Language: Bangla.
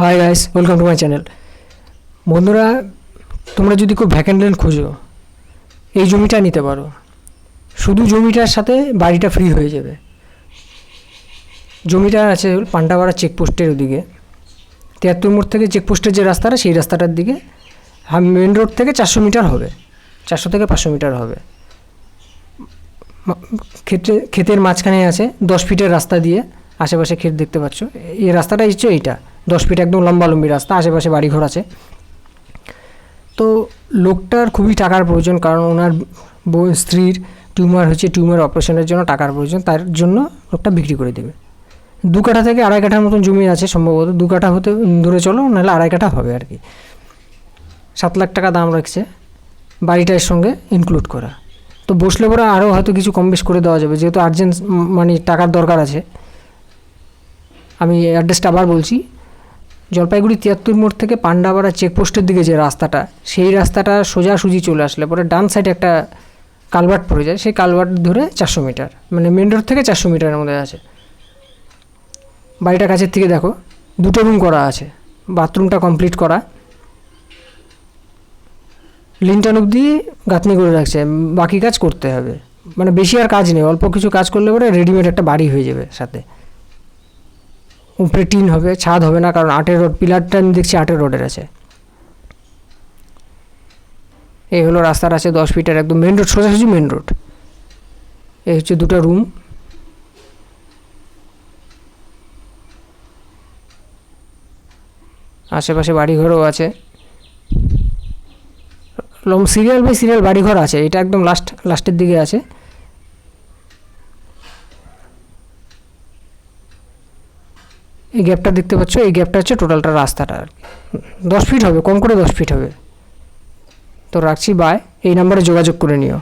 Hi guys welcome to my channel বন্ধুরা, তোমরা যদি খুব ভ্যাকেন্ট ল্যান্ড খোঁজো, এই জমিটা নিতে পারো। শুধু জমিটার সাথে বাড়িটা ফ্রি হয়ে যাবে। জমিটা আছে পান্ডাপাড়া চেকপোস্টের ওদিকে। তিয়াত্তর মোড় থেকে চেকপোস্টের যে রাস্তাটা, সেই রাস্তাটার দিকে। মেন রোড থেকে চারশো মিটার হবে। চারশো থেকে পাঁচশো মিটার হবে। ক্ষেতে, ক্ষেতের মাঝখানে আছে দশ ফিটের রাস্তা দিয়ে। আশেপাশে ক্ষেত দেখতে পাচ্ছ। এই রাস্তাটা হচ্ছে এইটা। দশ ফিট একদম লম্বা লম্বি রাস্তা, আশেপাশে বাড়িঘর আছে। তো লোকটার খুবই টাকার প্রয়োজন, কারণ ওনার স্ত্রীর টিউমার হচ্ছে টিউমার অপারেশনের জন্য টাকার প্রয়োজন, তার জন্য লোকটা বিক্রি করে দেবে। দু কাঠা থেকে আড়াই কাঠার মতন জমি আছে সম্ভবত, দু কাঠা হতে ধরে চলো, নাহলে আড়াই কাঠা হবে আর কি। সাত লাখ টাকা দাম রাখছে, বাড়িটার সঙ্গে ইনক্লুড করা। তো বসলে পরে আরও হয়তো কিছু কম বেশ করে দেওয়া যাবে, যেহেতু আর্জেন্ট মানে টাকার দরকার আছে। আমি অ্যাড্রেসটা আবার বলছি জলপাইগুড়ি তিয়াত্তর মোড় থেকে পান্ডাপাড়া চেকপোস্টের দিকে যে রাস্তাটা, সেই রাস্তাটা সোজাসুজি চলে আসলে, পরে ডান সাইডে একটা কালভার্ট পড়ে যায়, সেই কালভার্ট ধরে চারশো মিটার মানে মেন রোড থেকে চারশো মিটারের মধ্যে আছে। বাড়িটা কাছের থেকে দেখো, দুটো রুম করা আছে বাথরুমটা কমপ্লিট করা। লিনটান অবধি গাঁথনি করে রাখছে, বাকি কাজ করতে হবে। মানে বেশি আর কাজ নেই, অল্প কিছু কাজ করলে পরে রেডিমেড একটা বাড়ি হয়ে যাবে সাথে। উপরে টিন হবে, ছাদ হবে না, কারণ আটের রোড, পিলারটা আমি দেখছি আটের রোডের আছে। এই হলো রাস্তার আছে দশ ফিটের একদম মেন রোড সোজাসুজি মেন রোড এই হচ্ছে দুটো রুম আশেপাশে বাড়িঘরও আছে। লম সিরিয়াল বাই সিরিয়াল বাড়িঘর আছে, এটা একদম লাস্ট লাস্টের দিকে আছে। এই গ্যাপটা দেখতে পাচ্ছ, এই গ্যাপটা হচ্ছে টোটালটা রাস্তাটা আর কি। দশ ফিট হবে, কম করে দশ ফিট হবে। তো রাখছি বাই এই নাম্বারে যোগাযোগ করে নিও।